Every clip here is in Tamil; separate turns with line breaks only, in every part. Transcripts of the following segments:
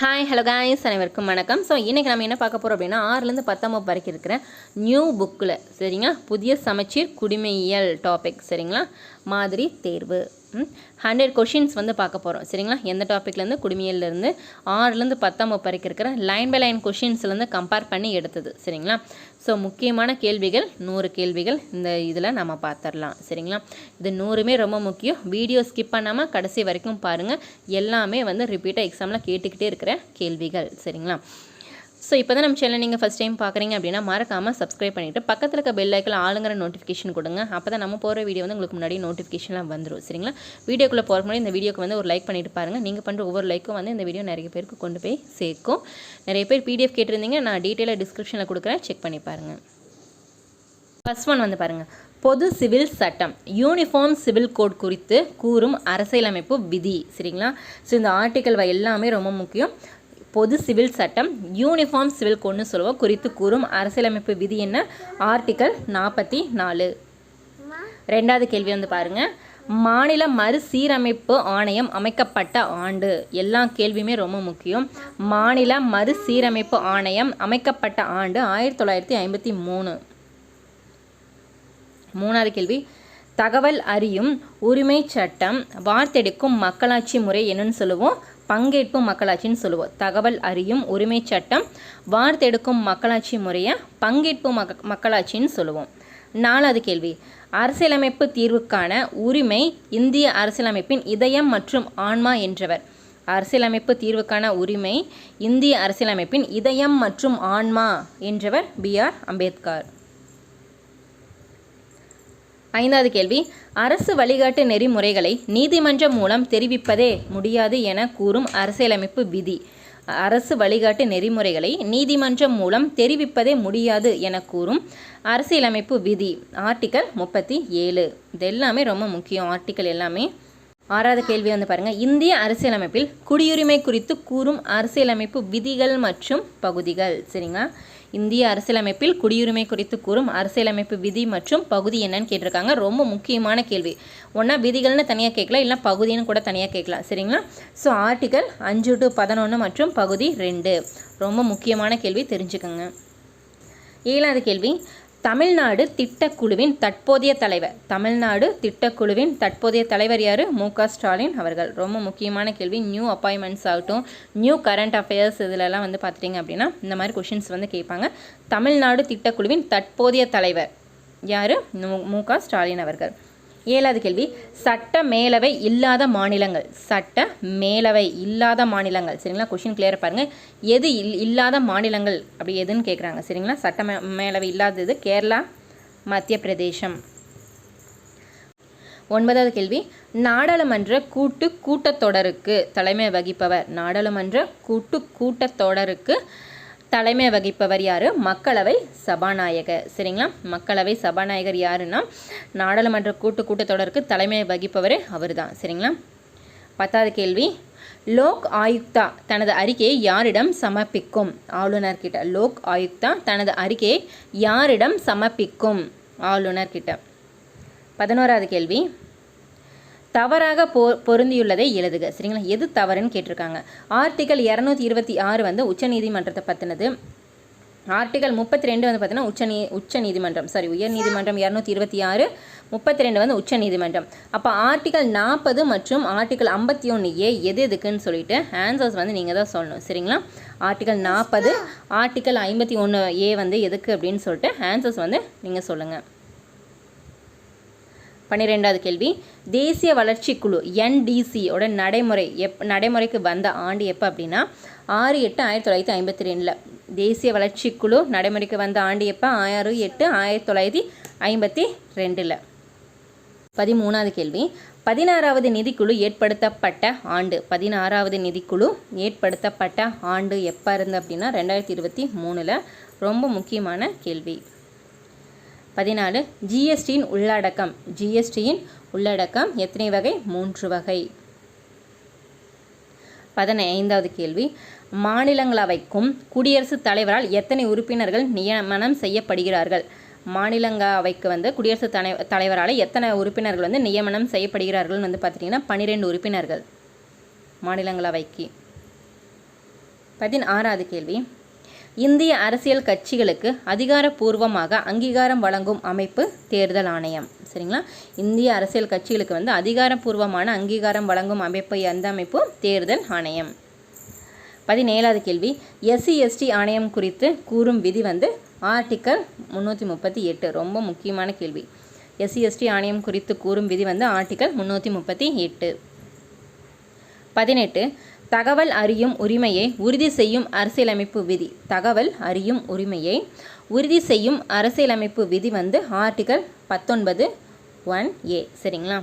ஹாய் ஹலோ காய்ஸ் அனைவருக்கும் வணக்கம். ஸோ இன்றைக்கி நம்ம என்ன பார்க்க போகிறோம் அப்படின்னா ஆறுலேருந்து பத்தாம் வரைக்கும் இருக்கிற நியூ புக்கில் சரிங்களா? புதிய சமச்சீர் குடிமையியல் டாபிக் சரிங்களா? மாதிரி தேர்வு. ஹண்ட்ரட் கொஷின்ஸ் வந்து பார்க்க போகிறோம் சரிங்களா? எந்த டாப்பிக்லேருந்து குடிமையிலேருந்து ஆறுலேருந்து பத்தாம் வகுப்பு வரைக்கும் இருக்கிற லைன் பை லைன் கொஷின்ஸ்லேருந்து கம்பேர் பண்ணி எடுத்தது. சரிங்களா? ஸோ முக்கியமான கேள்விகள் நூறு கேள்விகள் இந்த இதில் நம்ம பார்த்துடலாம். சரிங்களா? இது நூறுமே ரொம்ப முக்கியம். வீடியோ ஸ்கிப் பண்ணாமல் கடைசி வரைக்கும் பாருங்கள் எல்லாமே வந்து ரிப்பீட்டாக எக்ஸாமில் கேட்டுக்கிட்டே இருக்கிற கேள்விகள். சரிங்களா? ஸோ இப்போ தான் நம்ம சேனல் நீங்கள் ஃபஸ்ட் டைம் பார்க்குறீங்க அப்படின்னா மறக்காமல் சப்ஸ்கிரைப் பண்ணிவிட்டு பக்கத்தில் இருக்க பெல் ஐக்கில் ஆளுங்கிற நோட்டிஃபிகேஷன் கொடுங்க. அப்போ தான் நம்ம போகிற வீடியோ வந்து உங்களுக்கு முன்னாடி நோட்டிஃபிகேஷன்லாம் வந்துடும் சரிங்களா? வீடியோக்குள்ளே போகிற முன்னாடி இந்த வீடியோக்கு வந்து ஒரு லைக் பண்ணிட்டு பாருங்கள் நீங்கள் பண்ணுற ஒவ்வொரு லைக்கும் வந்து இந்த வீடியோ நிறைய பேருக்கு கொண்டு போய் சேர்க்கும். நிறைய பேர் பிடிஎஃப் கேட்டிருந்தீங்க நான் டீட்டெயிலாக டிஸ்கிரிப்ஷனில் கொடுக்குறேன். செக் பண்ணி பாருங்கள் ஃபஸ்ட் ஒன் வந்து பாருங்கள் பொது சிவில் சட்டம் யூனிஃபார்ம் சிவில் கோட் குறித்து கூறும் அரசியலமைப்பு விதி. சரிங்களா? ஸோ இந்த ஆர்டிக்கல் எல்லாமே ரொம்ப முக்கியம். பொது சிவில் சட்டம் யூனிஃபார்ம் சிவில் கொண்டு சொல்லுவோம் குறித்து கூறும் அரசியலமைப்பு விதி என்ன? ஆர்டிக்கல் நாற்பத்தி நாலு. ரெண்டாவது கேள்வி வந்து பாருங்க. மாநில மறுசீரமைப்பு ஆணையம் அமைக்கப்பட்ட ஆண்டு. எல்லா கேள்வியுமே ரொம்ப முக்கியம். மாநில மறுசீரமைப்பு ஆணையம் அமைக்கப்பட்ட ஆண்டு ஆயிரத்தி தொள்ளாயிரத்தி ஐம்பத்தி மூணு. மூணாவது கேள்வி. தகவல் அறியும் உரிமை சட்டம் வார்த்தெடுக்கும் மக்களாட்சி முறை என்னன்னு சொல்லுவோம். பங்கேற்பு மக்களாட்சின்னு சொல்லுவோம். தகவல் அறியும் உரிமை சட்டம் வார்த்தெடுக்கும் மக்களாட்சி முறையை பங்கேற்பு மக்க மக்களாட்சின்னு சொல்லுவோம். நாலாவது கேள்வி. அரசியலமைப்பு தீர்வுக்கான உரிமை இந்திய அரசியலமைப்பின் இதயம் மற்றும் ஆன்மா என்றவர். அரசியலமைப்பு தீர்வுக்கான உரிமை இந்திய அரசியலமைப்பின் இதயம் மற்றும் ஆன்மா என்றவர் பி ஆர் அம்பேத்கர். ஐந்தாவது கேள்வி. அரசு வழிகாட்டு நெறிமுறைகளை நீதிமன்றம் மூலம் தெரிவிப்பதே முடியாது என கூறும் அரசியலமைப்பு விதி. அரசு வழிகாட்டு நெறிமுறைகளை நீதிமன்றம் மூலம் தெரிவிப்பதே முடியாது என கூறும் அரசியலமைப்பு விதி. ஆர்டிக்கல் முப்பத்தி ஏழு. இது எல்லாமே ரொம்ப முக்கியம். ஆர்டிக்கல் எல்லாமே. ஆறாவது கேள்வி வந்து பாருங்கள் இந்திய அரசியலமைப்பில் குடியுரிமை குறித்து கூறும் அரசியலமைப்பு விதிகள் மற்றும் பகுதிகள். சரிங்களா? இந்திய அரசியலமைப்பில் குடியுரிமை குறித்து கூறும் அரசியலமைப்பு விதி மற்றும் பகுதி என்னன்னு கேட்டிருக்காங்க. ரொம்ப முக்கியமான கேள்வி. ஒன்றா விதிகள்னு தனியாக கேட்கலாம் இல்லை பகுதின்னு கூட தனியாக கேட்கலாம். சரிங்களா? ஸோ ஆர்டிகல் அஞ்சு டு பதினொன்று மற்றும் பகுதி ரெண்டு. ரொம்ப முக்கியமான கேள்வி தெரிஞ்சுக்கோங்க. ஏழாவது கேள்வி. தமிழ்நாடு திட்டக்குழுவின் தற்போதைய தலைவர். தமிழ்நாடு திட்டக்குழுவின் தற்போதைய தலைவர் யார்? மு. க. ஸ்டாலின் அவர்கள். ரொம்ப முக்கியமான கேள்வி. நியூ அப்பாயின்மெண்ட்ஸ் ஆகட்டும் நியூ கரண்ட் அஃபேர்ஸ் இதிலெல்லாம் வந்து பார்த்துட்டிங்க அப்படின்னா இந்த மாதிரி கொஷின்ஸ் வந்து கேட்பாங்க தமிழ்நாடு திட்டக்குழுவின் தற்போதைய தலைவர் யார்? மு. க. ஸ்டாலின் அவர்கள். ஏழாவது கேள்வி. சட்ட மேலவை இல்லாத மாநிலங்கள். சட்ட மேலவை இல்லாத மாநிலங்கள். சரிங்களா? கொஷின் கிளியர் பாருங்கள் எது இல் இல்லாத மாநிலங்கள்? அப்படி எதுன்னு கேட்குறாங்க சரிங்களா? சட்ட மே மேலவை இல்லாதது கேரளா மத்திய பிரதேசம் ஒன்பதாவது கேள்வி. நாடாளுமன்ற கூட்டு கூட்டத்தொடருக்கு தலைமை வகிப்பவர். நாடாளுமன்ற கூட்டு கூட்டத்தொடருக்கு தலைமை வகிப்பவர் யார்? மக்களவை சபாநாயகர் சரிங்களா? மக்களவை சபாநாயகர் யாருன்னா நாடாளுமன்ற கூட்டு கூட்டத்தொடருக்கு தலைமை வகிப்பவர் அவர் தான் சரிங்களா? பத்தாவது கேள்வி. லோக் ஆயுக்தா தனது அறிக்கையை யாரிடம் சமர்ப்பிக்கும்? ஆளுநர்கிட்ட லோக் ஆயுக்தா தனது அறிக்கையை யாரிடம் சமர்ப்பிக்கும்? ஆளுநர்கிட்ட பதினோராவது கேள்வி. தவறாக பொ பொருந்தியுள்ளதை எழுதுக. சரிங்களா? எது தவறுன்னு கேட்டிருக்காங்க. ஆர்டிகல் இரநூத்தி இருபத்தி ஆறு வந்து உச்சநீதிமன்றத்தை பற்றினது ஆர்டிகல் முப்பத்தி ரெண்டு வந்து பார்த்தீங்கன்னா உச்ச நீ உச்ச நீதிமன்றம் சாரி உயர் நீதிமன்றம் இரநூத்தி இருபத்தி ஆறு முப்பத்தி ரெண்டு வந்து உச்ச நீதிமன்றம் அப்போ ஆர்டிகல் நாற்பது மற்றும் ஆர்டிகல் ஐம்பத்தி ஒன்று ஏ எது எதுக்குன்னு சொல்லிட்டு ஆன்சர்ஸ் வந்து நீங்கள் தான் சொல்லணும். சரிங்களா? ஆர்டிகல் நாற்பது ஆர்டிகல் ஐம்பத்தி ஒன்று ஏ வந்து எதுக்கு அப்படின்னு சொல்லிட்டு ஆன்சர்ஸ் வந்து நீங்கள் சொல்லுங்கள் பன்னிரெண்டாவது கேள்வி. தேசிய வளர்ச்சி குழு என்டிசியோட நடைமுறை எப் நடைமுறைக்கு வந்த ஆண்டு எப்போ அப்படின்னா ஆறு எட்டு ஆயிரத்தி தொள்ளாயிரத்தி ஐம்பத்தி ரெண்டில். தேசிய வளர்ச்சி குழு நடைமுறைக்கு வந்த ஆண்டு எப்போ? ஆறு எட்டு ஆயிரத்தி தொள்ளாயிரத்தி ஐம்பத்தி ரெண்டில். பதிமூணாவது கேள்வி. பதினாறாவது நிதிக்குழு ஏற்படுத்தப்பட்ட ஆண்டு பதினாறாவது நிதிக்குழு ஏற்படுத்தப்பட்ட ஆண்டு எப்போ இருந்து அப்படின்னா ரெண்டாயிரத்தி இருபத்தி மூணில். ரொம்ப முக்கியமான கேள்வி. பதினாலு ஜிஎஸ்டியின் உள்ளடக்கம். ஜிஎஸ்டியின் உள்ளடக்கம் எத்தனை வகை? மூன்று வகை. பதினைந்தாவது கேள்வி. மாநிலங்களவைக்கும் குடியரசுத் தலைவரால் எத்தனை உறுப்பினர்கள் நியமனம் செய்யப்படுகிறார்கள்? மாநிலங்களவைக்கு வந்து குடியரசுத் தலை தலைவரால் எத்தனை உறுப்பினர்கள் வந்து நியமனம் செய்யப்படுகிறார்கள் வந்து பார்த்தீங்கன்னா பன்னிரெண்டு உறுப்பினர்கள் மாநிலங்களவைக்கு. பதினாறாவது கேள்வி. இந்திய அரசியல் கட்சிகளுக்கு அதிகாரப்பூர்வமாக அங்கீகாரம் வழங்கும் அமைப்பு தேர்தல் ஆணையம். சரிங்களா? இந்திய அரசியல் கட்சிகளுக்கு வந்து அதிகாரப்பூர்வமான அங்கீகாரம் வழங்கும் அமைப்பு எந்த அமைப்பு தேர்தல் ஆணையம். பதினேழாவது கேள்வி. எஸ்சி எஸ்டி ஆணையம் குறித்து கூறும் விதி வந்து ஆர்டிக்கல் முந்நூற்றி முப்பத்தி எட்டு. ரொம்ப முக்கியமான கேள்வி. எஸ்சி எஸ்டி ஆணையம் குறித்து கூறும் விதி வந்து ஆர்டிக்கல் முந்நூற்றி முப்பத்தி எட்டு. பதினெட்டு. தகவல் அறியும் உரிமையை உறுதி செய்யும் அரசியலமைப்பு விதி. தகவல் அறியும் உரிமையை உறுதி செய்யும் அரசியலமைப்பு விதி வந்து ஆர்டிகல் பத்தொன்பது ஒன் ஏ சரிங்களா?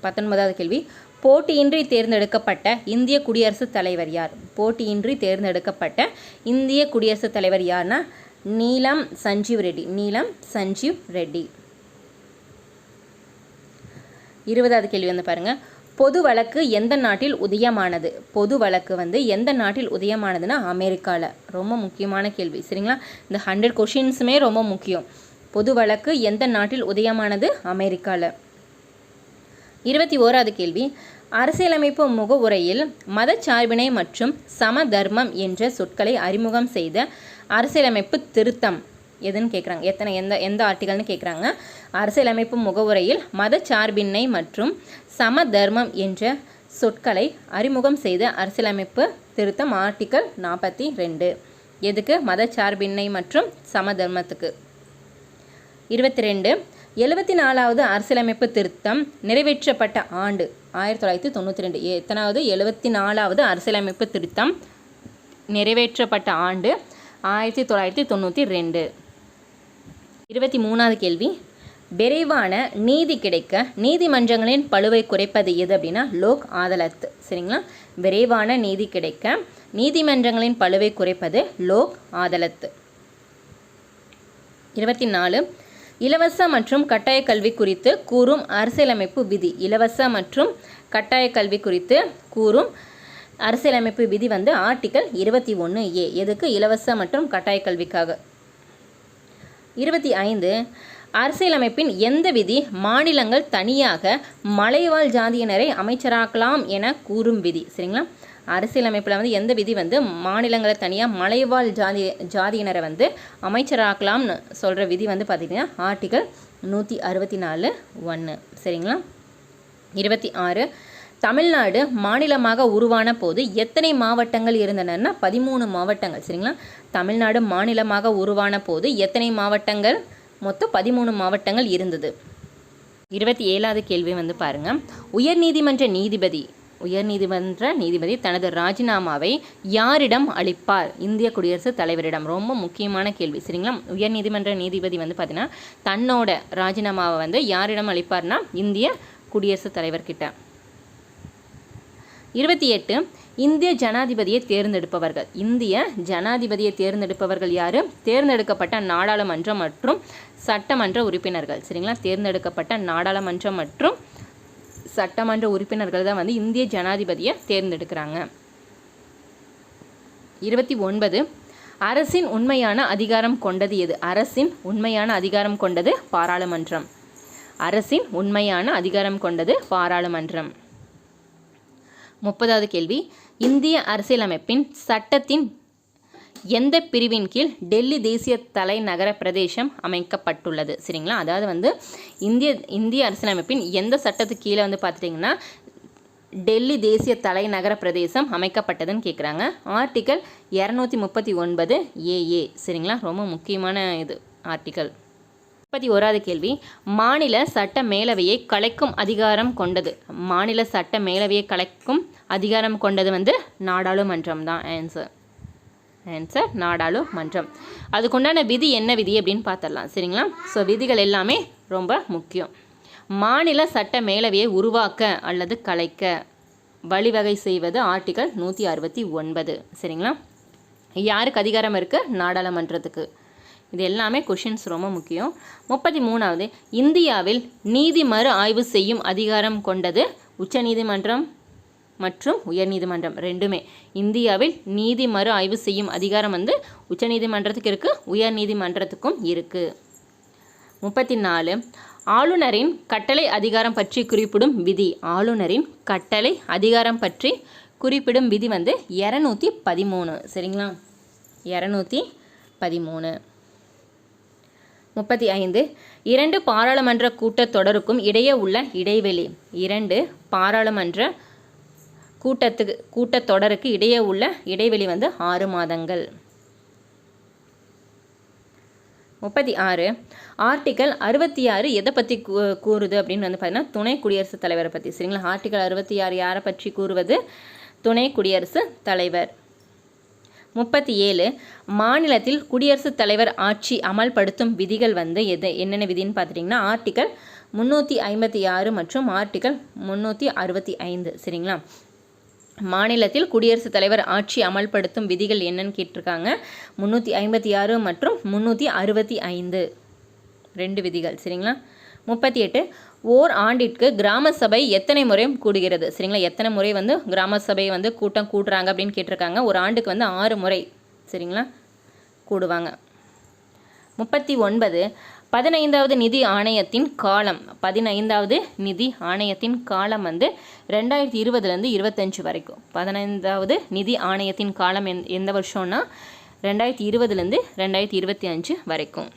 பத்தொன்பதாவது கேள்வி. போட்டியின்றி தேர்ந்தெடுக்கப்பட்ட இந்திய குடியரசுத் தலைவர் யார்? போட்டியின்றி தேர்ந்தெடுக்கப்பட்ட இந்திய குடியரசுத் தலைவர் யார்னா நீலம் சஞ்சீவ் ரெட்டி. நீலம் சஞ்சீவ் ரெட்டி. இருபதாவது கேள்வி வந்து பாருங்க. பொது வழக்கு எந்த நாட்டில் உதயமானது? பொது வழக்கு வந்து எந்த நாட்டில் உதயமானதுன்னா அமெரிக்காவில் ரொம்ப முக்கியமான கேள்வி. சரிங்களா? இந்த ஹண்ட்ரட் கொஷின்ஸுமே ரொம்ப முக்கியம். பொது வழக்கு எந்த நாட்டில் உதயமானது? அமெரிக்காவில் இருபத்தி ஓராவது கேள்வி. அரசியலமைப்பு முகவுரையில் மதச்சார்பினை மற்றும் சம தர்மம் என்ற சொற்களை அறிமுகம் செய்த அரசியலமைப்பு திருத்தம். எதுன்னு கேட்குறாங்க எத்தனை எந்த எந்த ஆர்டிகல்னு கேட்குறாங்க அரசியலமைப்பு முகவுரையில் மதச்சார்பின்மை மற்றும் சம தர்மம் என்ற சொற்களை அறிமுகம் செய்த அரசியலமைப்பு திருத்தம் ஆர்டிக்கல் நாற்பத்தி ரெண்டு. எதுக்கு? மதச்சார்பின்மை மற்றும் சம தர்மத்துக்கு இருபத்தி ரெண்டு. எழுபத்தி நாலாவது அரசியலமைப்பு திருத்தம் நிறைவேற்றப்பட்ட ஆண்டு ஆயிரத்தி தொள்ளாயிரத்தி தொண்ணூற்றி ரெண்டு. எத்தனாவது? எழுபத்தி நாலாவது அரசியலமைப்பு திருத்தம் நிறைவேற்றப்பட்ட ஆண்டு ஆயிரத்தி தொள்ளாயிரத்தி தொண்ணூற்றி ரெண்டு. இருபத்தி மூணாவது கேள்வி. விரைவான நீதி கிடைக்க நீதிமன்றங்களின் பழுவை குறைப்பது எது அப்படின்னா லோக் ஆதலத் சரிங்களா? விரைவான நீதி கிடைக்க நீதிமன்றங்களின் பழுவை குறைப்பது லோக் ஆதலத் இருபத்தி நாலு. இலவச மற்றும் கட்டாய கல்வி குறித்து கூறும் அரசியலமைப்பு விதி. இலவச மற்றும் கட்டாய கல்வி குறித்து கூறும் அரசியலமைப்பு விதி வந்து ஆர்டிக்கல் இருபத்தி ஒன்று ஏ. எதுக்கு? இலவச மற்றும் கட்டாய கல்விக்காக. இருபத்தி ஐந்து அரசியலமைப்பின் எந்த விதி மாநிலங்கள் தனியாக மலைவாழ் ஜாதியினரை அமைச்சராக்கலாம் என கூறும் விதி. சரிங்களா? அரசியலமைப்பில் வந்து எந்த விதி வந்து மாநிலங்களை தனியாக மலைவாழ் ஜாதி ஜாதியினரை வந்து அமைச்சராக்கலாம்னு சொல்கிற விதி வந்து பார்த்திங்கன்னா ஆர்டிகல் நூற்றி அறுபத்தி நாலு ஒன்று சரிங்களா? இருபத்தி ஆறு தமிழ்நாடு மாநிலமாக உருவான போது எத்தனை மாவட்டங்கள் இருந்தனன்னா பதிமூணு மாவட்டங்கள் சரிங்களா? தமிழ்நாடு மாநிலமாக உருவான போது எத்தனை மாவட்டங்கள்? மொத்தம் பதிமூணு மாவட்டங்கள் இருந்தது. இருபத்தி ஏழாவது கேள்வி வந்து பாருங்கள் உயர்நீதிமன்ற நீதிபதி உயர்நீதிமன்ற நீதிபதி தனது ராஜினாமாவை யாரிடம் அளிப்பார்? இந்திய குடியரசுத் தலைவரிடம். ரொம்ப முக்கியமான கேள்வி சரிங்களா? உயர்நீதிமன்ற நீதிபதி வந்து பார்த்தீங்கன்னா தன்னோட ராஜினாமாவை வந்து யாரிடம் அளிப்பார்னா இந்திய குடியரசுத் தலைவர்கிட்ட. இருபத்தி எட்டு இந்திய ஜனாதிபதியை தேர்ந்தெடுப்பவர்கள். இந்திய ஜனாதிபதியை தேர்ந்தெடுப்பவர்கள் யார்? தேர்ந்தெடுக்கப்பட்ட நாடாளுமன்றம் மற்றும் சட்டமன்ற உறுப்பினர்கள். சரிங்களா? தேர்ந்தெடுக்கப்பட்ட நாடாளுமன்றம் மற்றும் சட்டமன்ற உறுப்பினர்கள் தான் வந்து இந்திய ஜனாதிபதியை தேர்ந்தெடுக்கிறாங்க. இருபத்தி ஒன்பது அரசின் உண்மையான அதிகாரம் கொண்டது எது? அரசின் உண்மையான அதிகாரம் கொண்டது பாராளுமன்றம். அரசின் உண்மையான அதிகாரம் கொண்டது பாராளுமன்றம். முப்பதாவது கேள்வி. இந்திய அரசியலமைப்பின் சட்டத்தின் எந்த பிரிவின் கீழ் டெல்லி தேசிய தலைநகர பிரதேசம் அமைக்கப்பட்டுள்ளது? சரிங்களா? அதாவது வந்து இந்திய இந்திய அரசியலமைப்பின் எந்த சட்டத்துக்கு கீழே வந்து பார்த்துட்டிங்கன்னா டெல்லி தேசிய தலைநகர பிரதேசம் அமைக்கப்பட்டதுன்னு கேட்குறாங்க ஆர்டிக்கல் இரநூத்தி முப்பத்தி ஒன்பது ஏஏ சரிங்களா? ரொம்ப முக்கியமான இது ஆர்டிக்கல் முப்பத்தி ஓராவது கேள்வி. மாநில சட்ட மேலவையை கலைக்கும் அதிகாரம் கொண்டது. மாநில சட்ட மேலவையை கலைக்கும் அதிகாரம் கொண்டது வந்து நாடாளுமன்றம் தான். ஆன்சர் ஆன்சர் நாடாளுமன்றம். அதுக்குண்டான விதி என்ன விதி அப்படின்னு பார்த்துடலாம் சரிங்களா? ஸோ விதிகள் எல்லாமே ரொம்ப முக்கியம். மாநில சட்ட மேலவையை உருவாக்க அல்லது கலைக்க வழிவகை செய்வது ஆர்டிகல் நூற்றி அறுபத்தி ஒன்பது. சரிங்களா? யாருக்கு அதிகாரம் இருக்குது நாடாளுமன்றத்துக்கு. இது எல்லாமே கொஷின்ஸ் ரொம்ப முக்கியம். முப்பத்தி மூணாவது இந்தியாவில் நீதி மறு ஆய்வு செய்யும் அதிகாரம் கொண்டது உச்சநீதிமன்றம் மற்றும் உயர்நீதிமன்றம் ரெண்டுமே. இந்தியாவில் நீதி மறு ஆய்வு செய்யும் அதிகாரம் வந்து உச்சநீதிமன்றத்துக்கு இருக்குது உயர்நீதிமன்றத்துக்கும் இருக்குது முப்பத்தி நாலு ஆளுநரின் கட்டளை அதிகாரம் பற்றி குறிப்பிடும் விதி. ஆளுநரின் கட்டளை அதிகாரம் பற்றி குறிப்பிடும் விதி வந்து இரநூத்தி பதிமூணு. சரிங்களா? இரநூத்தி பதிமூணு. முப்பத்தி ஐந்து. இரண்டு பாராளுமன்ற கூட்டத்தொடருக்கும் இடையே உள்ள இடைவெளி. இரண்டு பாராளுமன்ற கூட்டத்துக்கு கூட்டத்தொடருக்கு இடையே உள்ள இடைவெளி வந்து ஆறு மாதங்கள். முப்பத்தி ஆறு. ஆர்டிக்கல் அறுபத்தி ஆறு எதை பற்றி கூ கூறுது அப்படின்னு வந்து பார்த்தீங்கன்னா துணை குடியரசுத் தலைவரை பற்றி சரிங்களா? ஆர்டிக்கல் அறுபத்தி ஆறு யாரை பற்றி கூறுவது? துணை குடியரசுத் தலைவர். முப்பத்தி ஏழு. மாநிலத்தில் குடியரசுத் தலைவர் ஆட்சி அமல்படுத்தும் விதிகள் வந்து எது? என்னென்ன விதின்னு பார்த்துட்டிங்கன்னா ஆர்டிக்கல் முந்நூற்றி ஐம்பத்தி ஆறு மற்றும் ஆர்டிக்கல் முந்நூற்றி அறுபத்தி ஐந்து. சரிங்களா? மாநிலத்தில் குடியரசுத் தலைவர் ஆட்சி அமல்படுத்தும் விதிகள் என்னன்னு கேட்டிருக்காங்க. முந்நூற்றி ஐம்பத்தி ஆறு மற்றும் முந்நூற்றி அறுபத்தி ஐந்து. ரெண்டு விதிகள். சரிங்களா? முப்பத்தி எட்டு. ஓர் ஆண்டிற்கு கிராம சபை எத்தனை முறை கூடுகிறது? சரிங்களா? எத்தனை முறை வந்து கிராம சபை வந்து கூட்டம் கூட்டுறாங்க அப்படின்னு கேட்டிருக்காங்க. ஒரு ஆண்டுக்கு வந்து ஆறு முறை சரிங்களா? கூடுவாங்க. முப்பத்தி ஒன்பது பதினைந்தாவது நிதி ஆணையத்தின் காலம். பதினைந்தாவது நிதி ஆணையத்தின் காலம் வந்து ரெண்டாயிரத்தி இருபதுலேருந்து இருபத்தஞ்சு வரைக்கும். பதினைந்தாவது நிதி ஆணையத்தின் காலம் எந் எந்த வருஷம்னா ரெண்டாயிரத்தி இருபதுலேருந்து ரெண்டாயிரத்தி இருபத்தி அஞ்சு வரைக்கும்.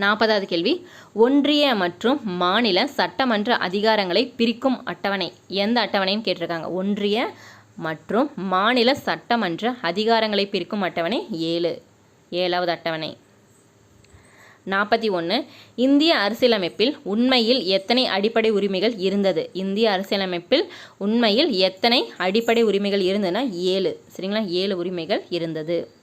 நாற்பதாவது கேள்வி. ஒன்றிய மற்றும் மாநில சட்டமன்ற அதிகாரங்களை பிரிக்கும் அட்டவணை. எந்த அட்டவணைன்னு கேட்டிருக்காங்க. ஒன்றிய மற்றும் மாநில சட்டமன்ற அதிகாரங்களை பிரிக்கும் அட்டவணை ஏழு. ஏழாவது அட்டவணை. நாற்பத்தி ஒன்று இந்திய அரசியலமைப்பில் உண்மையில் எத்தனை அடிப்படை உரிமைகள் இருந்தது? இந்திய அரசியலமைப்பில் உண்மையில் எத்தனை அடிப்படை உரிமைகள் இருந்ததுன்னா ஏழு. சரிங்களா? ஏழு உரிமைகள் இருந்தது.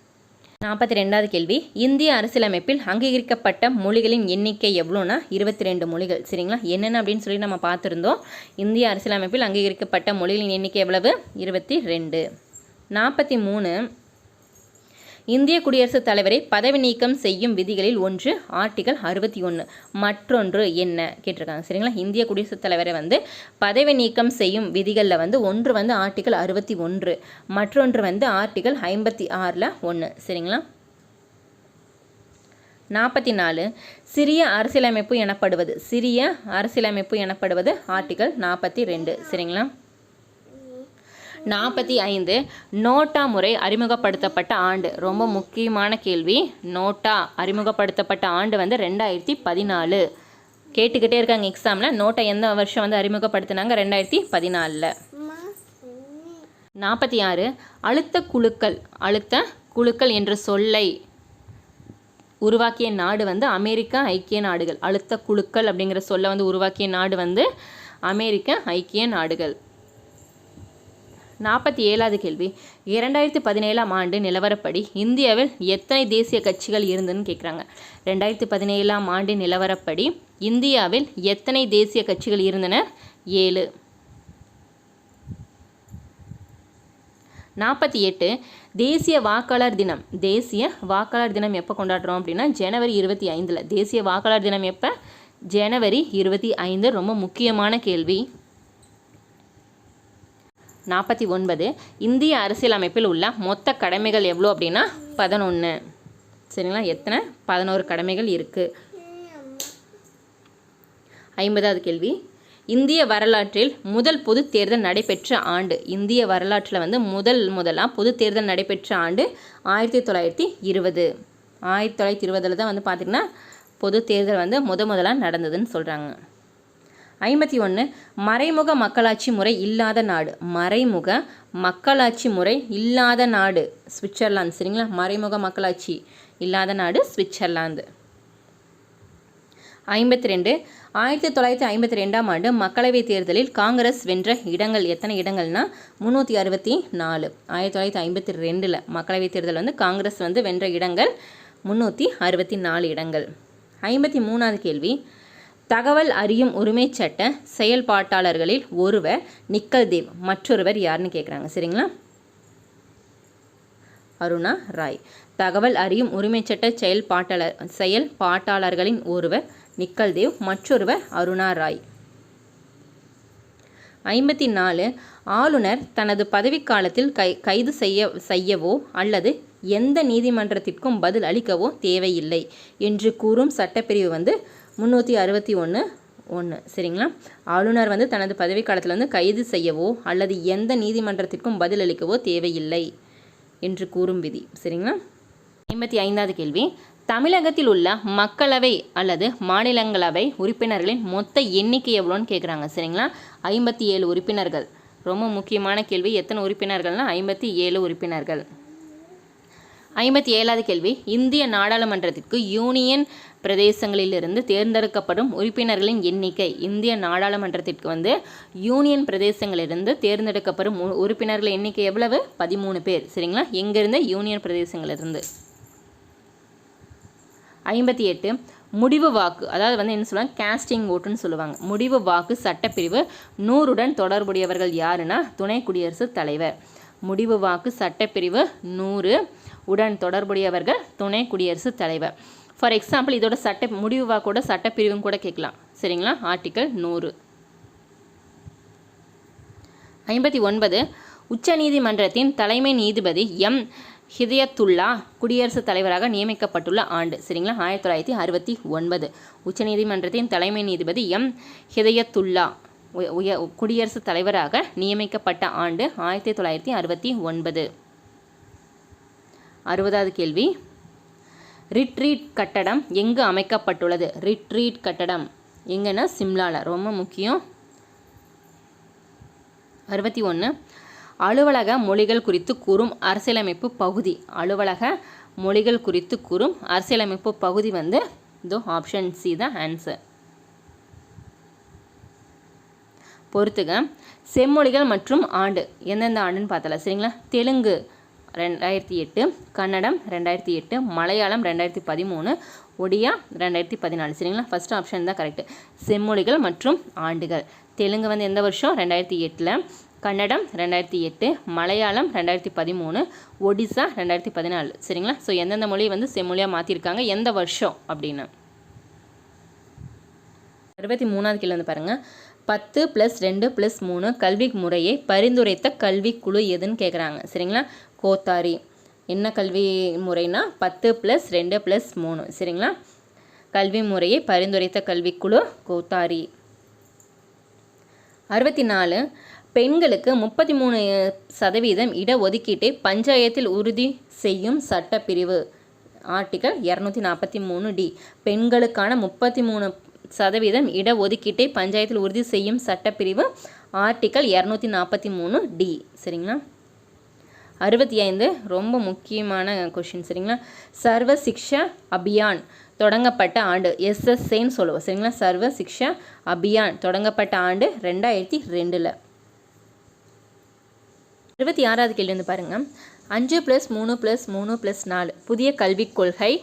நாற்பத்தி ரெண்டாவது கேள்வி. இந்திய அரசியலமைப்பில் அங்கீகரிக்கப்பட்ட மொழிகளின் எண்ணிக்கை எவ்வளோனா இருபத்தி ரெண்டு மொழிகள். சரிங்களா? என்னென்ன அப்படின்னு சொல்லி நம்ம பார்த்துருந்தோம். இந்திய அரசியலமைப்பில் அங்கீகரிக்கப்பட்ட மொழிகளின் எண்ணிக்கை எவ்வளவு? இருபத்தி ரெண்டு. நாற்பத்தி மூணு. இந்திய குடியரசுத் தலைவரை பதவி நீக்கம் செய்யும் விதிகளில் ஒன்று ஆர்டிகல் அறுபத்தி ஒன்று மற்றொன்று என்ன? கேட்டிருக்காங்க. சரிங்களா? இந்திய குடியரசுத் தலைவரை வந்து பதவி நீக்கம் செய்யும் விதிகளில் வந்து ஒன்று வந்து ஆர்டிகல் அறுபத்தி ஒன்று. மற்றொன்று வந்து ஆர்டிகல் ஐம்பத்தி ஆறில் ஒன்று சரிங்களா? நாற்பத்தி நாலு. சிறிய அரசியலமைப்பு எனப்படுவது. சிறிய அரசியலமைப்பு எனப்படுவது ஆர்டிகல் நாற்பத்தி ரெண்டு. சரிங்களா? நாற்பத்தி ஐந்து நோட்டா முறை அறிமுகப்படுத்தப்பட்ட ஆண்டு. ரொம்ப முக்கியமான கேள்வி. நோட்டா அறிமுகப்படுத்தப்பட்ட ஆண்டு வந்து ரெண்டாயிரத்தி பதினாலு. கேட்டுக்கிட்டே இருக்காங்க எக்ஸாமில் நோட்டை எந்த வருஷம் வந்து அறிமுகப்படுத்தினாங்க? ரெண்டாயிரத்தி பதினாலில். நாற்பத்தி ஆறு. அழுத்த குழுக்கள். அழுத்த குழுக்கள் என்ற சொல்லை உருவாக்கிய நாடு வந்து அமெரிக்க ஐக்கிய நாடுகள். அழுத்த குழுக்கள் அப்படிங்கிற சொல்லை வந்து உருவாக்கிய நாடு வந்து அமெரிக்க ஐக்கிய நாடுகள். நாற்பத்தி ஏழாவது கேள்வி. இரண்டாயிரத்தி பதினேழாம் ஆண்டு நிலவரப்படி இந்தியாவில் எத்தனை தேசிய கட்சிகள் இருந்ததுன்னு கேட்குறாங்க ரெண்டாயிரத்தி பதினேழாம் ஆண்டு நிலவரப்படி இந்தியாவில் எத்தனை தேசிய கட்சிகள் இருந்தன? ஏழு. நாற்பத்தி எட்டு. தேசிய வாக்காளர் தினம். தேசிய வாக்காளர் தினம் எப்போ கொண்டாடுறோம் அப்படின்னா ஜனவரி இருபத்தி ஐந்தில். தேசிய வாக்காளர் தினம் எப்போ? ஜனவரி இருபத்தி ஐந்து ரொம்ப முக்கியமான கேள்வி. நாற்பத்தி ஒன்பது. இந்திய அரசியலமைப்பில் உள்ள மொத்த கடமைகள் எவ்வளோ அப்படின்னா பதினொன்று சரிங்களா? எத்தனை? பதினோரு கடமைகள் இருக்குது ஐம்பதாவது கேள்வி. இந்திய வரலாற்றில் முதல் பொது தேர்தல் நடைபெற்ற ஆண்டு இந்திய வரலாற்றில் வந்து முதல் முதலாக பொது தேர்தல் நடைபெற்ற ஆண்டு ஆயிரத்தி தொள்ளாயிரத்தி இருபது. ஆயிரத்தி தொள்ளாயிரத்தி இருபதில் தான் வந்து பார்த்திங்கன்னா பொது தேர்தல் வந்து முத முதலாக நடந்ததுன்னு சொல்கிறாங்க ஐம்பத்தி ஒன்று மறைமுக மக்களாட்சி முறை இல்லாத நாடு. மறைமுக மக்களாட்சி முறை இல்லாத நாடு. சுவிட்சர்லாந்து சரிங்களா? மறைமுக மக்களாட்சி இல்லாத நாடு சுவிட்சர்லாந்து. ஐம்பத்தி ரெண்டு ஆயிரத்தி தொள்ளாயிரத்தி ஐம்பத்தி ரெண்டாம் ஆண்டு மக்களவைத் தேர்தலில் காங்கிரஸ் வென்ற இடங்கள் எத்தனை இடங்கள்னா முந்நூற்றி அறுபத்தி நாலு. ஆயிரத்தி தொள்ளாயிரத்தி ஐம்பத்தி ரெண்டில் மக்களவைத் தேர்தல் வந்து காங்கிரஸ் வந்து வென்ற இடங்கள் முந்நூற்றி அறுபத்தி நாலு இடங்கள். ஐம்பத்தி மூணாவது கேள்வி தகவல் அறியும் உரிமை சட்ட செயல்பாட்டாளர்களில் ஒருவர் நிக்கல் தேவ் மற்றொருவர் யாருன்னு கேட்குறாங்க சரிங்களா? அருணா ராய். தகவல் அறியும் உரிமை சட்ட செயல்பாட்டாளர் செயல்பாட்டாளர்களின் ஒருவர் நிக்கல் தேவ் மற்றொருவர் அருணா ராய். ஐம்பத்தி நாலு ஆளுநர் தனது பதவிக்காலத்தில் கை கைது செய்ய செய்யவோ அல்லது எந்த நீதிமன்றத்திற்கும் பதில் அளிக்கவோ தேவையில்லை என்று கூறும் சட்டப்பிரிவு வந்து முந்நூற்றி அறுபத்தி ஒன்று ஒன்று. சரிங்களா? ஆளுநர் வந்து தனது பதவி காலத்தில் வந்து கைது செய்யவோ அல்லது எந்த நீதிமன்றத்திற்கும் பதிலளிக்கவோ தேவையில்லை என்று கூறும் விதி. சரிங்களா? ஐம்பத்தி ஐந்தாவது கேள்வி. தமிழகத்தில் உள்ள மக்களவை அல்லது மாநிலங்களவை உறுப்பினர்களின் மொத்த எண்ணிக்கை எவ்வளோன்னு கேட்குறாங்க சரிங்களா? ஐம்பத்தி ஏழு உறுப்பினர்கள். ரொம்ப முக்கியமான கேள்வி. எத்தனை உறுப்பினர்கள்னால் ஐம்பத்தி ஏழு உறுப்பினர்கள். ஐம்பத்தி ஏழாவது கேள்வி. இந்திய நாடாளுமன்றத்திற்கு யூனியன் பிரதேசங்களிலிருந்து தேர்ந்தெடுக்கப்படும் உறுப்பினர்களின் எண்ணிக்கை இந்திய நாடாளுமன்றத்திற்கு வந்து யூனியன் பிரதேசங்களிலிருந்து தேர்ந்தெடுக்கப்படும் உ- உறுப்பினர்கள் எண்ணிக்கை எவ்வளவு? பதிமூணு பேர். சரிங்களா? எங்கேருந்து? யூனியன் பிரதேசங்களிலிருந்து. ஐம்பத்தி எட்டு. முடிவு வாக்கு அதாவது வந்து என்ன சொல்லுவாங்க? கேஸ்டிங் ஓட்டுன்னு சொல்லுவாங்க. முடிவு வாக்கு சட்டப்பிரிவு நூறுடன் தொடர்புடையவர்கள் யாருன்னா? துணை குடியரசுத் தலைவர். முடிவு வாக்கு சட்டப்பிரிவு நூறு உடன் தொடர்புடையவர்கள் துணை குடியரசுத் தலைவர். ஃபார் எக்ஸாம்பிள் இதோட சட்ட முடிவாக கூட சட்டப்பிரிவும் கூட கேட்கலாம். சரிங்களா? ஆர்டிக்கல் நூறு. ஐம்பத்தி ஒன்பது. உச்சநீதிமன்றத்தின் தலைமை நீதிபதி எம். ஹிதயத்துல்லா குடியரசுத் தலைவராக நியமிக்கப்பட்டுள்ள ஆண்டு. சரிங்களா? ஆயிரத்தி தொள்ளாயிரத்தி அறுபத்தி ஒன்பது. உச்சநீதிமன்றத்தின் தலைமை நீதிபதி எம். ஹிதயத்துல்லா உய- உய குடியரசுத் தலைவராக நியமிக்கப்பட்ட ஆண்டு ஆயிரத்தி தொள்ளாயிரத்தி அறுபத்தி ஒன்பது. அறுபதாவது கேள்வி. ரிட்ரீட் கட்டடம் எங்கு அமைக்கப்பட்டுள்ளது? ரிட்ரீட் கட்டடம். எங்கன்னா சிம்லாவில் ரொம்ப முக்கியம். அறுபத்தி ஒன்று அலுவலக மொழிகள் குறித்து கூறும் அரசியலமைப்பு பகுதி. அலுவலக மொழிகள் குறித்து கூறும் அரசியலமைப்பு பகுதி வந்து இதோ ஆப்ஷன் சி தான் ஆன்சர் பொறுத்துக. செம்மொழிகள் மற்றும் ஆண்டு. எந்தெந்த ஆண்டுன்னு பார்த்தல சரிங்களா? தெலுங்கு. ரெண்டாயிரத்தி எட்டு கன்னடம் ரெண்டாயிரத்தி எட்டு மலையாளம் ரெண்டாயிரத்தி பதிமூணு ஒடியா ரெண்டாயிரத்தி பதினாலு. சரிங்களா? ஃபஸ்ட் ஆப்ஷன் தான் கரெக்டு செம்மொழிகள் மற்றும் ஆண்டுகள். தெலுங்கு வந்து எந்த வருஷம்? ரெண்டாயிரத்தி எட்டில். கன்னடம் ரெண்டாயிரத்தி எட்டு மலையாளம் ரெண்டாயிரத்தி பதிமூணு ஒடிசா ரெண்டாயிரத்தி பதினாலு. சரிங்களா? ஸோ எந்தெந்த மொழியை வந்து செம்மொழியாக மாற்றிருக்காங்க எந்த வருஷம்? அப்படின்னு. அறுபத்தி மூணாவது கீழே வந்து பாருங்கள் பத்து ப்ளஸ் ரெண்டு ப்ளஸ் மூணு கல்வி முறையை பரிந்துரைத்த கல்விக்குழு எதுன்னு கேட்குறாங்க சரிங்களா? கோத்தாரி. என்ன கல்வி முறைனா பத்து ப்ளஸ் ரெண்டு ப்ளஸ் மூணு. சரிங்களா? கல்வி முறையை பரிந்துரைத்த கல்விக்குழு கோத்தாரி. அறுபத்தி நாலு பெண்களுக்கு முப்பத்தி மூணு சதவீதம் இடஒதுக்கீட்டை பஞ்சாயத்தில் உறுதி செய்யும் சட்டப்பிரிவு. ஆர்டிகல் இரநூத்தி நாற்பத்தி மூணு டி. பெண்களுக்கான முப்பத்தி மூணு சதவீதம் இடஒதுக்கீட்டை பஞ்சாயத்தில் உறுதி செய்யும் சட்டப்பிரிவு ஆர்டிக்கல் இரநூத்தி நாற்பத்தி மூணு டி. சரிங்களா? அறுபத்தி ஐந்து ரொம்ப முக்கியமான கொஷின் சரிங்களா? சர்வ சிக்ஷா அபியான் தொடங்கப்பட்ட ஆண்டு எஸ்எஸ்ஏன்னு சொல்லுவோம் சரிங்களா? சர்வ சிக்ஷா அபியான் தொடங்கப்பட்ட ஆண்டு ரெண்டாயிரத்தி ரெண்டில். இருபத்தி ஆறாவது கேள்வி வந்து பாருங்க. அஞ்சு ப்ளஸ் மூணு ப்ளஸ் மூணு ப்ளஸ் நாலு புதிய கல்விக் கொள்கை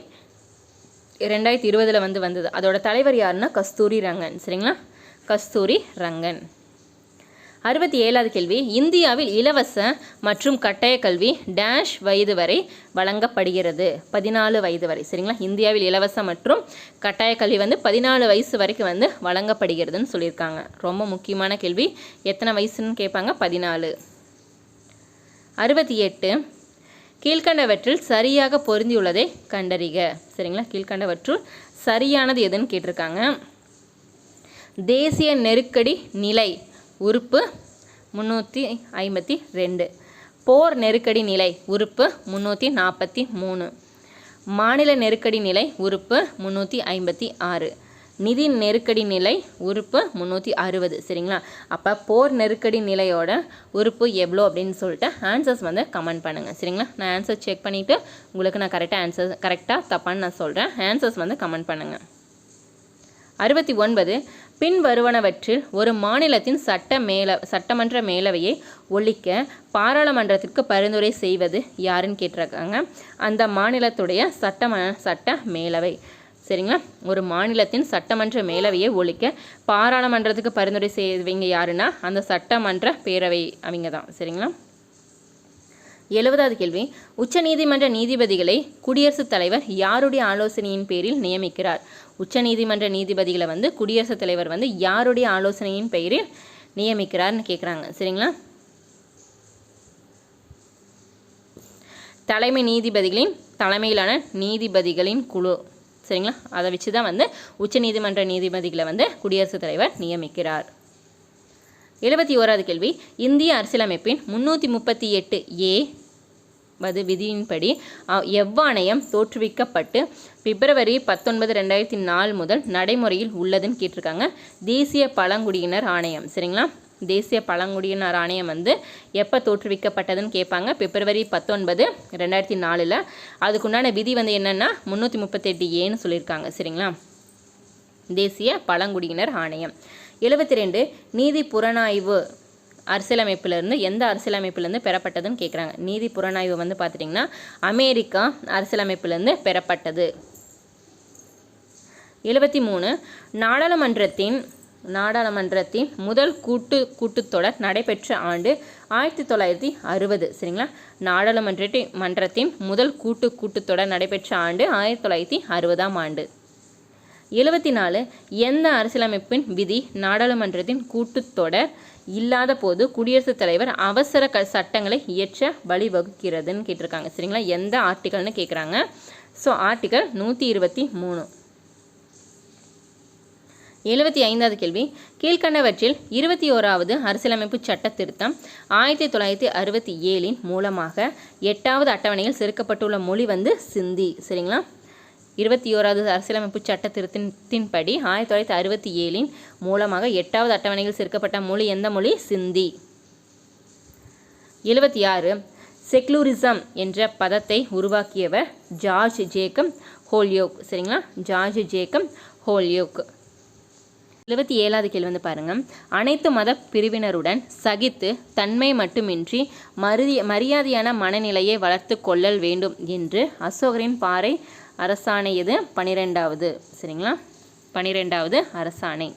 ரெண்டாயிரத்தி இருபதில் வந்து வந்தது. அதோட தலைவர் யாருன்னா? கஸ்தூரி ரங்கன் சரிங்களா? கஸ்தூரி ரங்கன். அறுபத்தி ஏழாவது கேள்வி. இந்தியாவில் இலவச மற்றும் கட்டாய கல்வி டேஷ் வயது வரை வழங்கப்படுகிறது. பதினாலு வயது வரை. சரிங்களா? இந்தியாவில் இலவச மற்றும் கட்டாய கல்வி வந்து பதினாலு வயசு வரைக்கும் வந்து வழங்கப்படுகிறதுன்னு சொல்லியிருக்காங்க. ரொம்ப முக்கியமான கேள்வி. எத்தனை வயசுன்னு கேட்பாங்க? பதினாலு. அறுபத்தி எட்டு. கீழ்கண்டவற்றில் சரியாக பொருந்தியுள்ளதை கண்டறிக. சரிங்களா? கீழ்கண்டவற்றுள் சரியானது எதுன்னு கேட்டிருக்காங்க? தேசிய நெருக்கடி நிலை. உறுப்பு முந்நூற்றி ஐம்பத்தி ரெண்டு. போர் நெருக்கடி நிலை உறுப்பு முந்நூற்றி நாற்பத்தி மூணு. மாநில நெருக்கடி நிலை உறுப்பு முந்நூற்றி ஐம்பத்தி ஆறு. நிதி நெருக்கடி நிலை உறுப்பு முந்நூற்றி அறுபது. சரிங்களா? அப்போ போர் நெருக்கடி நிலையோட உறுப்பு எவ்வளோ அப்படின்னு சொல்லிட்டு ஆன்சர்ஸ் வந்து கமெண்ட் பண்ணுங்கள் சரிங்களா? நான் ஆன்சர் செக் பண்ணிவிட்டு உங்களுக்கு நான் கரெக்டாக ஆன்சர் கரெக்டாக தப்பான்னு நான் சொல்கிறேன் ஆன்சர்ஸ் வந்து கமெண்ட் பண்ணுங்கள் அறுபத்தி ஒன்பது பின் வருவனவற்றில் ஒரு மாநிலத்தின் சட்ட மேல சட்டமன்ற மேலவையை ஒழிக்க பாராளுமன்றத்திற்கு பரிந்துரை செய்வது யாருன்னு கேட்டிருக்காங்க? அந்த மாநிலத்துடைய சட்டம சட்ட மேலவை. சரிங்களா? ஒரு மாநிலத்தின் சட்டமன்ற மேலவையை ஒழிக்க பாராளுமன்றத்துக்கு பரிந்துரை செய்வீங்க யாருன்னா? அந்த சட்டமன்ற பேரவை அவங்க தான். சரிங்களா? எழுபதாவது கேள்வி. உச்சநீதிமன்ற நீதிபதிகளை குடியரசுத் தலைவர் யாருடைய ஆலோசனையின் பேரில் நியமிக்கிறார்? உச்சநீதிமன்ற நீதிபதிகளை வந்து குடியரசுத் தலைவர் வந்து யாருடைய ஆலோசனையின் பெயரில் நியமிக்கிறார்னு கேட்குறாங்க சரிங்களா? தலைமை நீதிபதிகளின் தலைமையிலான நீதிபதிகளின் குழு. சரிங்களா? அதை வச்சு தான் வந்து உச்சநீதிமன்ற நீதிபதிகளை வந்து குடியரசுத் தலைவர் நியமிக்கிறார். எழுபத்தி ஓராவது கேள்வி. இந்திய அரசியலமைப்பின் முன்னூற்றி முப்பத்தி எட்டு ஏ வது விதியின்படி எவ்வாணையம் தோற்றுவிக்கப்பட்டு பிப்ரவரி பத்தொன்பது ரெண்டாயிரத்தி நாலு முதல் நடைமுறையில் உள்ளதுன்னு கேட்டிருக்காங்க. தேசிய பழங்குடியினர் ஆணையம். சரிங்களா? தேசிய பழங்குடியினர் ஆணையம் வந்து எப்போ தோற்றுவிக்கப்பட்டதுன்னு கேட்பாங்க. பிப்ரவரி பத்தொன்பது ரெண்டாயிரத்தி நாலில் அதுக்குண்டான விதி வந்து என்னென்னா முந்நூற்றி முப்பத்தெட்டு ஏன்னு சொல்லியிருக்காங்க. சரிங்களா? தேசிய பழங்குடியினர் ஆணையம். எழுபத்தி ரெண்டு நீதி புலனாய்வு அரசியலமைப்பிலிருந்து எந்த அரசியலமைப்பிலிருந்து பெறப்பட்டதுன்னு கேட்குறாங்க நீதி புலனாய்வு வந்து பார்த்துட்டிங்கன்னா அமெரிக்கா அரசியலமைப்பிலிருந்து பெறப்பட்டது. எழுபத்தி மூணு நாடாளுமன்றத்தின் நாடாளுமன்றத்தின் முதல் கூட்டு கூட்டுத்தொடர் நடைபெற்ற ஆண்டு ஆயிரத்தி தொள்ளாயிரத்தி அறுபது சரிங்களா? நாடாளுமன்றத்தி மன்றத்தின் முதல் கூட்டு கூட்டுத்தொடர் நடைபெற்ற ஆண்டு ஆயிரத்தி தொள்ளாயிரத்தி அறுபதாம் ஆண்டு. எழுபத்தி நாலு எந்த அரசியலமைப்பின் விதி நாடாளுமன்றத்தின் கூட்டுத்தொடர் இல்லாத போது குடியரசுத் தலைவர் அவசர க சட்டங்களை இயற்ற வழிவகுக்கிறதுன்னு கேட்டிருக்காங்க. சரிங்களா? எந்த ஆர்டிகல்னு கேட்குறாங்க ஸோ ஆர்டிகல் நூற்றி இருபத்தி மூணு. எழுபத்தி ஐந்தாவது கேள்வி. கீழ்கண்டவற்றில் இருபத்தி ஓராவது அரசியலமைப்பு சட்ட திருத்தம் ஆயிரத்தி தொள்ளாயிரத்தி அறுபத்தி ஏழின் மூலமாக எட்டாவது அட்டவணையில் சேர்க்கப்பட்டுள்ள மொழி வந்து சிந்தி. சரிங்களா? இருபத்தி ஓராவது அரசியலமைப்பு சட்ட திருத்தத்தின்படி ஆயிரத்தி தொள்ளாயிரத்தி அறுபத்தி ஏழின் மூலமாக எட்டாவது அட்டவணையில் சேர்க்கப்பட்ட மொழி எந்த மொழி? சிந்தி. எழுபத்தி ஆறு. செக்லூரிசம் என்ற பதத்தை உருவாக்கியவர் ஜார்ஜ் ஜேக்கம் ஹோல்யோக். சரிங்களா? George Jacob Holyoake. எழுபத்தி ஏழாவது கேள்வி வந்து பாருங்க. அனைத்து மத பிரிவினருடன் சகித்து தன்மை மட்டுமின்றி மருதி மரியாதையான மனநிலையை வளர்த்து கொள்ளல் வேண்டும் என்று அசோகரின் பாறை அரசாணை எது? பனிரெண்டாவது. சரிங்களா? பனிரெண்டாவது அரசாணை.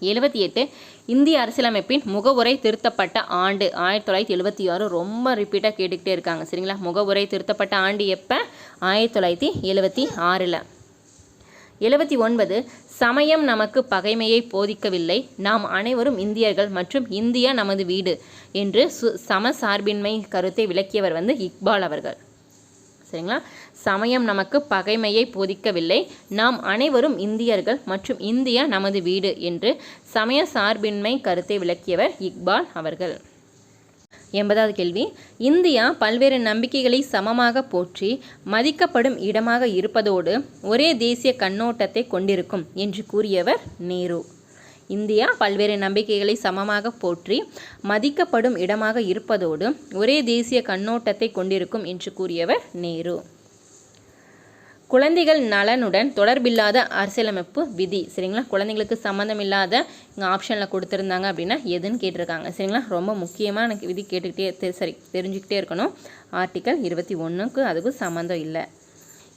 எழுபத்தி எட்டு. இந்திய அரசியலமைப்பின் முகவுரை திருத்தப்பட்ட ஆண்டு. ஆயிரத்தி தொள்ளாயிரத்தி எழுபத்தி ஆறு ரொம்ப ரிப்பீட்டாக கேட்டுக்கிட்டே இருக்காங்க. சரிங்களா? முகவுரை திருத்தப்பட்ட ஆண்டு எப்போ? ஆயிரத்தி தொள்ளாயிரத்தி எழுபத்தி ஆறில். எழுபத்தி ஒன்பது. சமயம் நமக்கு பகைமையை போதிக்கவில்லை. நாம் அனைவரும் இந்தியர்கள் மற்றும் இந்தியா நமது வீடு என்று சு சமசார்பின்மை கருத்தை விளக்கியவர் வந்து இக்பால் அவர்கள். சரிங்களா? சமயம் நமக்கு பகைமையை போதிக்கவில்லை. நாம் அனைவரும் இந்தியர்கள் மற்றும் இந்தியா நமது வீடு என்று சமய சார்பின்மை கருத்தை விளக்கியவர் இக்பால் அவர்கள். எண்பதாவது கேள்வி. இந்தியா பல்வேறு நம்பிக்கைகளை சமமாக போற்றி மதிக்கப்படும் இடமாக இருப்பதோடு ஒரே தேசிய கண்ணோட்டத்தை கொண்டிருக்கும் என்று கூறியவர் நேரு. இந்தியா பல்வேறு நம்பிக்கைகளை சமமாக போற்றி மதிக்கப்படும் இடமாக இருப்பதோடு ஒரே தேசிய கண்ணோட்டத்தை கொண்டிருக்கும் என்று கூறியவர் நேரு. குழந்தைகள் நலனுடன் தொடர்பில்லாத அரசியலமைப்பு விதி. சரிங்களா? குழந்தைங்களுக்கு சம்மந்தம் இல்லாத இங்கே ஆப்ஷனில் கொடுத்துருந்தாங்க அப்படின்னா எதுன்னு கேட்டிருக்காங்க. சரிங்களா? ரொம்ப முக்கியமாக எனக்கு விதி கேட்டுக்கிட்டே சரி தெரிஞ்சுக்கிட்டே இருக்கணும். ஆர்டிக்கல் இருபத்தி ஒன்றுக்கு அதுக்கும் சம்மந்தம் இல்லை.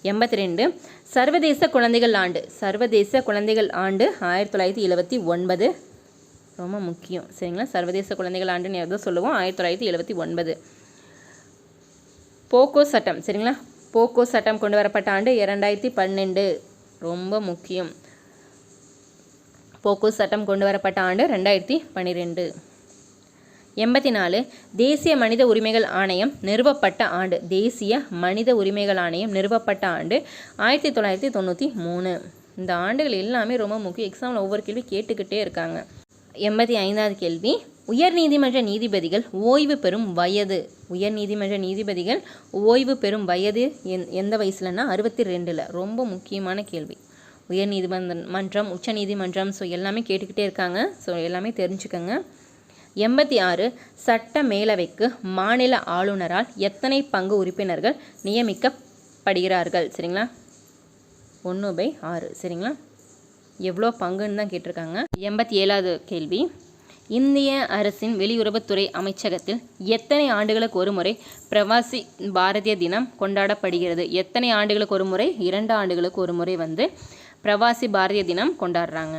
எண்பத்தி ரெண்டு சர்வதேச குழந்தைகள் ஆண்டு. சர்வதேச குழந்தைகள் ஆண்டு ஆயிரத்தி தொள்ளாயிரத்தி எழுபத்தி ஒன்பது. ரொம்ப முக்கியம். சரிங்களா? சர்வதேச குழந்தைகள் ஆண்டுன்னு எதோ சொல்லுவோம். ஆயிரத்தி தொள்ளாயிரத்தி எழுபத்தி ஒன்பது. போக்கோ சட்டம். சரிங்களா? போக்கோ சட்டம் கொண்டு வரப்பட்ட ஆண்டு இரண்டாயிரத்தி பன்னெண்டு. ரொம்ப முக்கியம். போக்கோ சட்டம் கொண்டு வரப்பட்ட ஆண்டு ரெண்டாயிரத்தி பன்னிரெண்டு. எண்பத்தி நாலு. தேசிய மனித உரிமைகள் ஆணையம் நிறுவப்பட்ட ஆண்டு. தேசிய மனித உரிமைகள் ஆணையம் நிறுவப்பட்ட ஆண்டு ஆயிரத்தி தொள்ளாயிரத்தி தொண்ணூற்றி மூணு. இந்த ஆண்டுகள் எல்லாமே ரொம்ப முக்கியம். எக்ஸாமில் ஒவ்வொரு கேள்வி கேட்டுக்கிட்டே இருக்காங்க. எண்பத்தி ஐந்தாவது கேள்வி. உயர் நீதிமன்ற நீதிபதிகள் ஓய்வு பெறும் வயது. உயர் நீதிமன்ற நீதிபதிகள் ஓய்வு பெறும் வயது எந் எந்த வயசுலன்னா அறுபத்தி ரெண்டில். ரொம்ப முக்கியமான கேள்வி. உயர் நீதிமன்றம் மன்றம் உச்சநீதிமன்றம் ஸோ எல்லாமே கேட்டுக்கிட்டே இருக்காங்க. ஸோ எல்லாமே தெரிஞ்சுக்கோங்க. எண்பத்தி ஆறு சட்ட மேலவைக்கு மாநில ஆளுநரால் எத்தனை பங்கு உறுப்பினர்கள் நியமிக்கப்படுகிறார்கள்? சரிங்களா? ஒன்று பை ஆறு. சரிங்களா? எவ்வளோ பங்குன்னு தான் கேட்டிருக்காங்க. எண்பத்தி ஏழாவது கேள்வி. இந்திய அரசின் வெளியுறவுத்துறை அமைச்சகத்தில் எத்தனை ஆண்டுகளுக்கு ஒரு முறை பிரவாசி பாரதிய தினம் கொண்டாடப்படுகிறது? எத்தனை ஆண்டுகளுக்கு ஒரு முறை இரண்டு ஆண்டுகளுக்கு ஒரு முறை வந்து பிரவாசி பாரதிய தினம் கொண்டாடுறாங்க.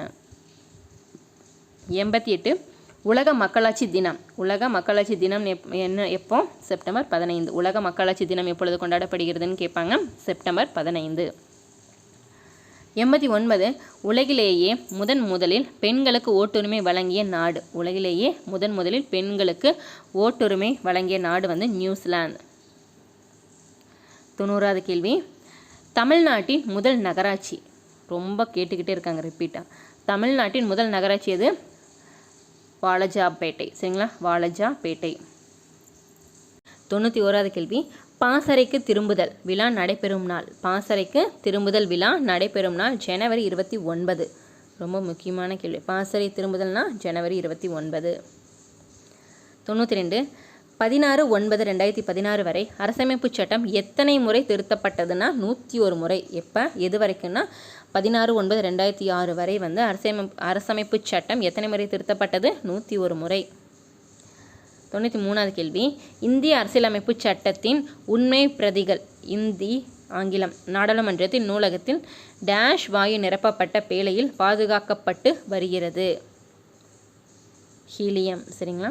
எண்பத்தி எட்டு உலக மக்களாட்சி தினம். உலக மக்களாட்சி தினம் எப் என்ன எப்போ? செப்டம்பர் பதினைந்து. உலக மக்களாட்சி தினம் எப்பொழுது கொண்டாடப்படுகிறதுன்னு கேட்பாங்க. செப்டம்பர் பதினைந்து. எண்பத்தி ஒன்பது உலகிலேயே முதன் முதலில் பெண்களுக்கு ஓட்டுரிமை வழங்கிய நாடு. உலகிலேயே முதன் முதலில் பெண்களுக்கு ஓட்டுரிமை வழங்கிய நாடு வந்து நியூசிலாந்து. தொண்ணூறாவது கேள்வி. தமிழ்நாட்டின் முதல் நகராட்சி. ரொம்ப கேட்டுக்கிட்டே இருக்காங்க ரிப்பீட்டாக தமிழ்நாட்டின் முதல் நகராட்சி எது? வாலஜாபேட்டை. சரிங்களா? வாலஜாபேட்டை. தொண்ணூற்றி ஓராவது கேள்வி. பாசறைக்கு திரும்புதல் விழா நடைபெறும் நாள். பாசறைக்கு திரும்புதல் விழா நடைபெறும் நாள் ஜனவரி இருபத்தி ஒன்பது. ரொம்ப முக்கியமான கேள்வி. பாசறை திரும்புதல்னா ஜனவரி இருபத்தி ஒன்பது. தொண்ணூற்றி ரெண்டு. பதினாறு ஒன்பது ரெண்டாயிரத்தி பதினாறு வரை அரசமைப்பு சட்டம் எத்தனை முறை திருத்தப்பட்டதுன்னா நூற்றி ஒரு முறை. எப்போ? எது வரைக்கும்னா பதினாறு ஒன்பது ரெண்டாயிரத்தி ஆறு வரை வந்து அரசமைப்பு அரசமைப்பு சட்டம் எத்தனை முறை திருத்தப்பட்டது? நூற்றி ஒரு முறை. தொண்ணூற்றி மூணாவது கேள்வி. இந்திய அரசியலமைப்பு சட்டத்தின் உண்மை பிரதிகள். இந்தி ஆங்கிலம் நாடாளுமன்றத்தின் நூலகத்தில் டேஷ் வாயு நிரப்பப்பட்ட பேழையில் பாதுகாக்கப்பட்டு வருகிறது. ஹீலியம் சரிங்களா?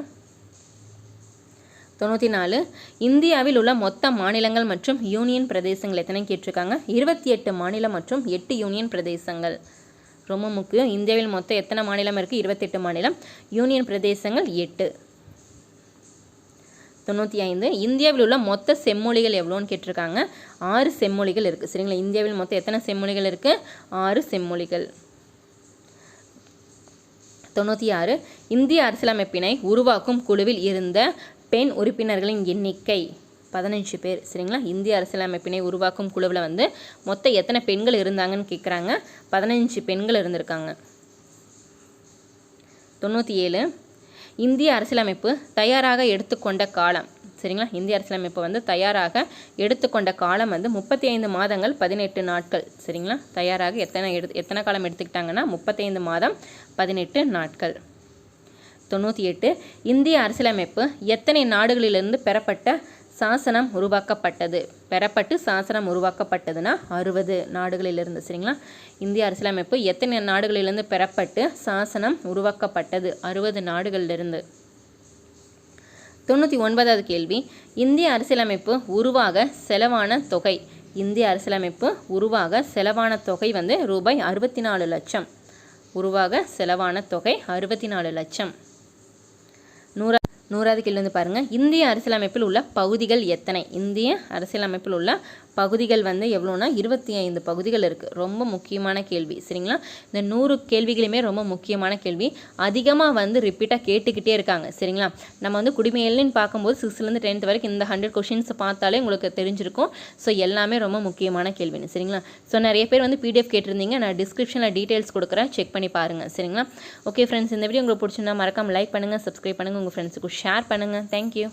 தொண்ணூற்றி நாலு. இந்தியாவில் உள்ள மொத்த மாநிலங்கள் மற்றும் யூனியன் பிரதேசங்கள் எத்தனை கேட்டிருக்காங்க? இருபத்தி எட்டு மாநிலம் மற்றும் எட்டு யூனியன் பிரதேசங்கள். ரொம்ப முக்கியம். இந்தியாவில் மொத்தம் எத்தனை மாநிலம் இருக்குது இருபத்தெட்டு மாநிலம். யூனியன் பிரதேசங்கள் எட்டு. தொண்ணூற்றி ஐந்து. இந்தியாவில் உள்ள மொத்த செம்மொழிகள் எவ்வளோன்னு கேட்டிருக்காங்க. ஆறு செம்மொழிகள் இருக்குது சரிங்களா? இந்தியாவில் மொத்தம் எத்தனை செம்மொழிகள் இருக்குது ஆறு செம்மொழிகள். தொண்ணூற்றி ஆறு. இந்திய அரசியலமைப்பினை உருவாக்கும் குழுவில் இருந்த பெண் உறுப்பினர்களின் எண்ணிக்கை பதினஞ்சு பேர். சரிங்களா? இந்திய அரசியலமைப்பினை உருவாக்கும் குழுவில் வந்து மொத்தம் எத்தனை பெண்கள் இருந்தாங்கன்னு கேட்குறாங்க. பதினஞ்சு பெண்கள் இருந்திருக்காங்க. தொண்ணூற்றி ஏழு. இந்திய அரசியலமைப்பு தயாராக எடுத்துக்கொண்ட காலம். சரிங்களா? இந்திய அரசியலமைப்பு வந்து தயாராக எடுத்துக்கொண்ட காலம் வந்து முப்பத்தி ஐந்து மாதங்கள் பதினெட்டு நாட்கள். சரிங்களா? தயாராக எத்தனை எடு எத்தனை காலம் எடுத்துக்கிட்டாங்கன்னா முப்பத்தைந்து மாதம் பதினெட்டு நாட்கள். தொண்ணூற்றி எட்டு இந்திய அரசியலமைப்பு எத்தனை நாடுகளிலிருந்து பெறப்பட்ட சாசனம் உருவாக்கப்பட்டது. பெறப்பட்டு சாசனம் உருவாக்கப்பட்டதுன்னா அறுபது நாடுகளிலிருந்து சரிங்களா? இந்திய அரசியலமைப்பு எத்தனை நாடுகளிலிருந்து பெறப்பட்டு சாசனம் உருவாக்கப்பட்டது? அறுபது நாடுகளிலிருந்து. தொண்ணூற்றி ஒன்பதாவது கேள்வி. இந்திய அரசியலமைப்பு உருவாக செலவான தொகை. இந்திய அரசியலமைப்பு உருவாக செலவான தொகை வந்து ரூபாய் அறுபத்தி நாலு லட்சம். உருவாக செலவான தொகை அறுபத்தி நாலு லட்சம். நூறாவது கேள்வி வந்து பாருங்கள் இந்திய அரசியலமைப்பில் உள்ள பகுதிகள் எத்தனை? இந்திய அரசியலமைப்பில் உள்ள பகுதிகள் வந்து எவ்வளோனா இருபத்தி ஐந்து பகுதிகள் இருக்குது ரொம்ப முக்கியமான கேள்வி. சரிங்களா? இந்த நூறு கேள்விகளுமே ரொம்ப முக்கியமான கேள்வி. அதிகமாக வந்து ரிப்பீட்டாக கேட்டுக்கிட்டே இருக்காங்க. சரிங்களா? நம்ம வந்து குடிமையல்னு பார்க்கும்போது சிக்ஸ்த்லேருந்து டென்த் வரைக்கும் இந்த ஹண்ட்ரட் கொஷின்ஸ் பார்த்தாலே உங்களுக்கு தெரிஞ்சிருக்கும். ஸோ எல்லாமே ரொம்ப முக்கியமான கேள்வின்னு. சரிங்களா? ஸோ நிறைய பேர் வந்து பிடிஎஃப் கேட்டிருந்தீங்க. நான் டிஸ்கிரிப்ஷனில் டீட்டெயில்ஸ் கொடுக்குறேன். செக் பண்ணி பாருங்கள் சரிங்களா? ஓகே ஃப்ரெண்ட்ஸ் இந்த வீடியோ உங்களுக்கு பிடிச்சிருந்தா மறக்காமல் லைக் பண்ணுங்கள் சப்ஸ்கிரைப் பண்ணுங்கள் உங்கள் ஃப்ரெண்ட்ஸுக்கு ஷேர் பண்ணுங்கள் தேங்க்யூ